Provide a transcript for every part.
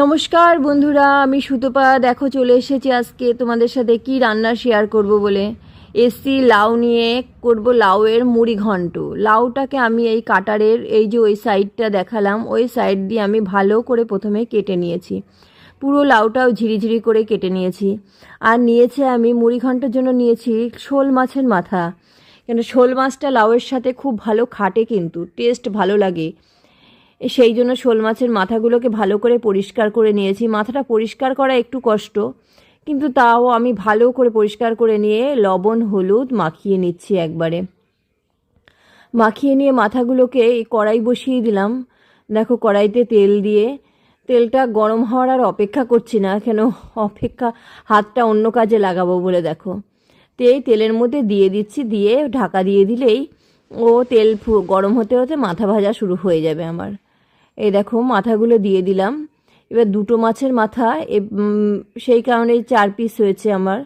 নমস্কার বন্ধুরা, আমি সুতপা। দেখো, চলে এসেছি আজকে তোমাদের সাথে কি রান্না শেয়ার করব বলে। এসি লাউ নিয়ে করব লাউয়ের মুড়ি ঘন্ট। লাউটাকে আমি এই কাটারের, এই যে ওই সাইডটা দেখালাম, ওই সাইড দিয়ে আমি ভালো করে প্রথমে কেটে নিয়েছি। পুরো লাউটাও ঝিরিঝিরি করে কেটে নিয়েছি। আর নিয়েছে আমি, মুড়ি ঘন্টের জন্য নিয়েছি শোল মাছের মাথা। কেন, শোল মাছটা লাউয়ের সাথে খুব ভালো খাটে কিন্তু টেস্ট ভালো লাগে। সেই জন্য শোল মাছের মাথাগুলোকে ভালো করে পরিষ্কার করে নিয়েছি। মাথাটা পরিষ্কার করা একটু কষ্ট, কিন্তু তাও আমি ভালো করে পরিষ্কার করে নিয়ে লবণ, হলুদ মাখিয়ে নিচ্ছি একবারে। মাখিয়ে নিয়ে মাথাগুলোকে এই কড়াই বসিয়ে দিলাম। দেখো কড়াইতে তেল দিয়ে। তেলটা গরম হওয়ার আর অপেক্ষা করছি না, কেন অপেক্ষা হাতটা অন্য কাজে লাগাবো বলে দেখো। তো তেলের মধ্যে দিয়ে দিচ্ছি, দিয়ে ঢাকা দিয়ে দিলেই ও তেল গরম হতে হতে মাথা ভাজা শুরু হয়ে যাবে আমার। এই দেখো মাথাগুলো দিয়ে দিলাম। এবার দুটো মাছের মাথা সেই কারণে চার পিস হয়েছে আমার।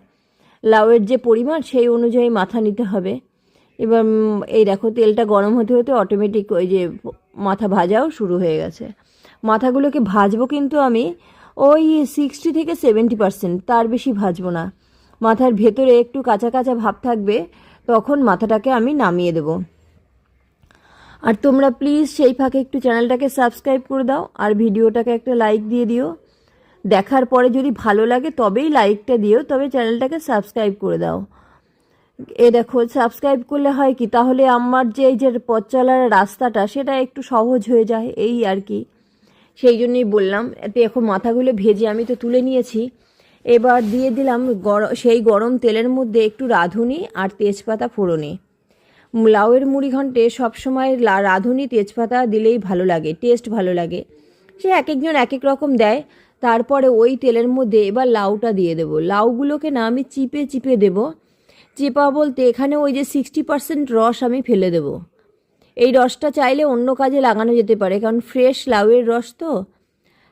লাউয়ের যে পরিমাণ, সেই অনুযায়ী মাথা নিতে হবে। এবার এই দেখো তেলটা গরম হতে হতে অটোমেটিক ওই যে মাথা ভাজাও শুরু হয়ে গেছে। মাথাগুলোকে ভাজবো কিন্তু আমি ওই সিক্সটি থেকে সেভেন্টি পার্সেন্ট তার বেশি ভাজবো না। মাথার ভেতরে একটু কাঁচা কাঁচা ভাব থাকবে, তখন মাথাটাকে আমি নামিয়ে দেবো। আর তোমরা প্লিজ সেই ফাঁকে একটু চ্যানেলটাকে সাবস্ক্রাইব করে দাও আর ভিডিওটাকে একটা লাইক দিয়ে দিও। দেখার পরে যদি ভালো লাগে তবেই লাইকটা দিও, তবে চ্যানেলটাকে সাবস্ক্রাইব করে দাও। এ দেখো সাবস্ক্রাইব করলে হয় কি? তাহলে আমার যে এই যে পথ চলার রাস্তাটা, সেটা একটু সহজ হয়ে যায়, এই আর কি। সেই জন্যই বললাম এতে এখন মাথাগুলো ভেজে আমি তো তুলে নিয়েছি। এবার দিয়ে দিলাম গরম সেই গরম তেলের মধ্যে একটু রাঁধুনি আর তেজপাতা ফোড়নে। লাউয়ের মুড়ি ঘন্টে সবসময় রাঁধুনি তেজপাতা দিলেই ভালো লাগে টেস্ট ভালো লাগে। সে এক একজন এক এক রকম দেয়, তারপরে ওই তেলের মধ্যে এবার লাউটা দিয়ে দেবো। লাউগুলোকে না আমি চিপে চিপে দেবো। চিপা বলতে এখানে ওই যে সিক্সটি পার্সেন্ট রস আমি ফেলে দেবো। এই রসটা চাইলে অন্য কাজে লাগানো যেতে পারে, কারণ ফ্রেশ লাউয়ের রস তো।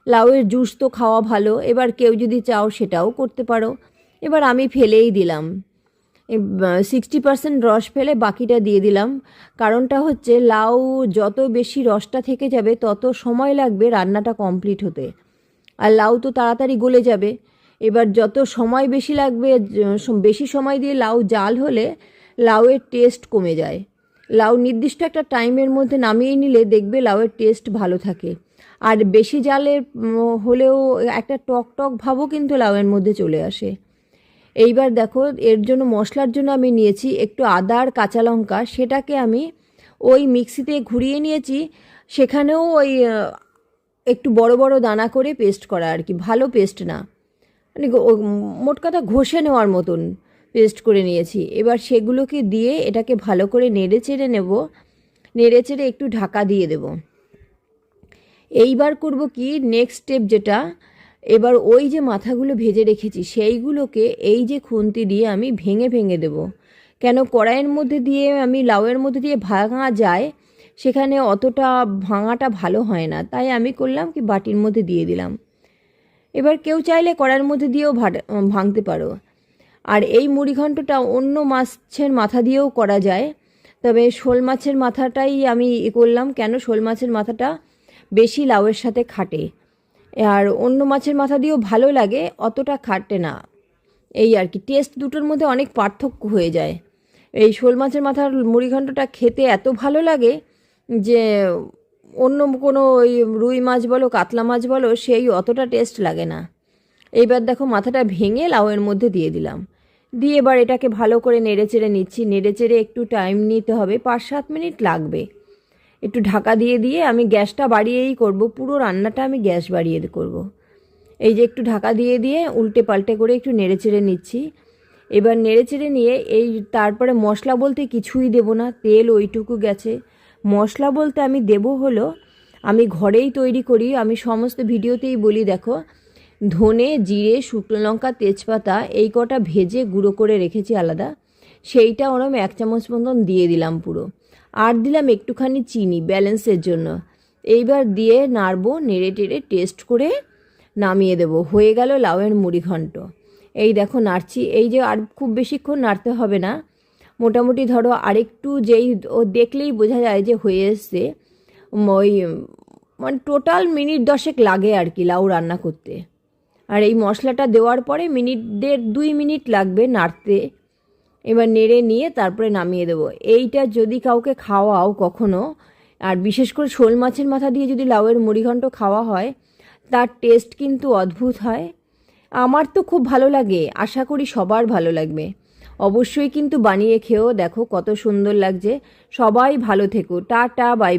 লাউয়ের জুস তো খাওয়া ভালো, এবার কেউ যদি চাও সেটাও করতে পারো। এবার আমি ফেলেই দিলাম। সিক্সটি পার্সেন্ট রস ফেলে বাকিটা দিয়ে দিলাম। কারণটা হচ্ছে লাউ যত বেশি রসটা থেকে যাবে, তত সময় লাগবে রান্নাটা কমপ্লিট হতে। আর লাউ তো তাড়াতাড়ি গলে যাবে। এবার যত সময় বেশি লাগবে বেশি সময় দিয়ে লাউ জাল হলে লাউয়ের টেস্ট কমে যায়। লাউ নির্দিষ্ট একটা টাইমের মধ্যে নামিয়ে নিলে দেখবে লাউয়ের টেস্ট ভালো থাকে। আর বেশি জালের হলেও একটা টক টক ভাবও কিন্তু লাউয়ের মধ্যে চলে আসে। এইবার দেখো, এর জন্য, মশলার জন্য আমি নিয়েছি একটু আদা আর কাঁচা লঙ্কা। সেটাকে আমি ওই মিক্সিতে ঘুরিয়ে নিয়েছি। সেখানেও ওই একটু বড় বড় দানা করে পেস্ট করা আর কি। ভালো পেস্ট না। মানে মোট কথা ঘষে নেওয়ার মতন পেস্ট করে নিয়েছি। এবার সেগুলোকে দিয়ে এটাকে ভালো করে নেড়ে চেড়ে নেব। নেড়ে চেড়ে একটু ঢাকা দিয়ে দেবো। এইবার করব কি নেক্সট স্টেপ যেটা এবার ওই যে মাথাগুলো ভেজে রেখেছি, সেইগুলোকে এই যে খুন্তি দিয়ে আমি ভেঙে ভেঙে দেব। কেন কড়াইয়ের মধ্যে দিয়ে আমি লাউয়ের মধ্যে দিয়ে ভাঙা যায়, সেখানে অতটা ভাঙাটা ভালো হয় না। তাই আমি করলাম কি, বাটির মধ্যে দিয়ে দিলাম। এবার কেউ চাইলে কড়াইয়ের মধ্যে দিয়েও ভাঙতে পারো। আর এই মুড়িঘণ্টটা অন্য মাছের মাথা দিয়েও করা যায়, তবে শোল মাছের মাথাটাই আমি করলাম। কেন শোল মাছের মাথাটা বেশি লাউয়ের সাথে খাটে? আর অন্য মাছের মাথা দিয়েও ভালো লাগে, অতটা খাটে না। এই আর কি টেস্ট দুটোর মধ্যে অনেক পার্থক্য হয়ে যায়। এই শোল মাছের মাথার মুড়িঘণ্টটা খেতে এত ভালো লাগে যে, অন্য কোনো ওই রুই মাছ বলো, কাতলা মাছ বলো, সেই অতটা টেস্ট লাগে না। এইবার দেখো মাথাটা ভেঙে লাউয়ের মধ্যে দিয়ে দিলাম। দিয়ে এবার এটাকে ভালো করে নেড়ে চেড়ে নিচ্ছি। নেড়ে চেড়ে একটু টাইম নিতে হবে, পাঁচ সাত মিনিট লাগবে। একটু ঢাকা দিয়ে দিয়ে আমি গ্যাসটা বাড়িয়েই করব। পুরো রান্নাটা আমি গ্যাস বাড়িয়ে করব। এই যে একটু ঢাকা দিয়ে দিয়ে উল্টে পাল্টে করে একটু নেড়ে চেড়ে নিচ্ছি। এবার নেড়ে চেড়ে নিয়ে এই তারপরে মশলা বলতে কিছুই দেব না, তেল ওইটুকু গেছে। মশলা বলতে আমি দেব হলো, আমি ঘরেই তৈরি করি, আমি সমস্ত ভিডিওতেই বলি দেখো, ধনে, জিরে, শুকনো লঙ্কা, তেজপাতা, এই কটা ভেজে গুঁড়ো করে রেখেছি আলাদা। সেইটা ওরম এক চামচ মতন দিয়ে দিলাম পুরো। আর দিলাম একটুখানি চিনি ব্যালেন্সের জন্য। এইবার দিয়ে নাড়বো, নেড়ে টেড়ে টেস্ট করে নামিয়ে দেবো। হয়ে গেল লাউয়ের মুড়ি ঘন্ট। এই দেখো নাড়ছি। এই যে আর খুব বেশিক্ষণ নাড়তে হবে না। মোটামুটি ধরো আরেকটু যেই ও দেখলেই বোঝা যায় যে হয়ে এসছে। ওই মানে টোটাল মিনিট দশেক লাগে আর কি লাউ রান্না করতে। আর এই মশলাটা দেওয়ার পরে মিনিট দেড় দুই মিনিট লাগবে নাড়তে। এবার নেড়ে নিয়ে তারপরে নামিয়ে দেবো। এইটা যদি কাউকে খাওয়াও কখনো, আর বিশেষ করে শোল মাছের মাথা দিয়ে যদি লাউয়ের মুড়িঘণ্ট খাওয়া হয়, তার টেস্ট কিন্তু অদ্ভুত হয়। আমার তো খুব ভালো লাগে, আশা করি সবার ভালো লাগবে। অবশ্যই কিন্তু বানিয়ে খেয়েও দেখো কত সুন্দর লাগছে। সবাই ভালো থেকো টা বাই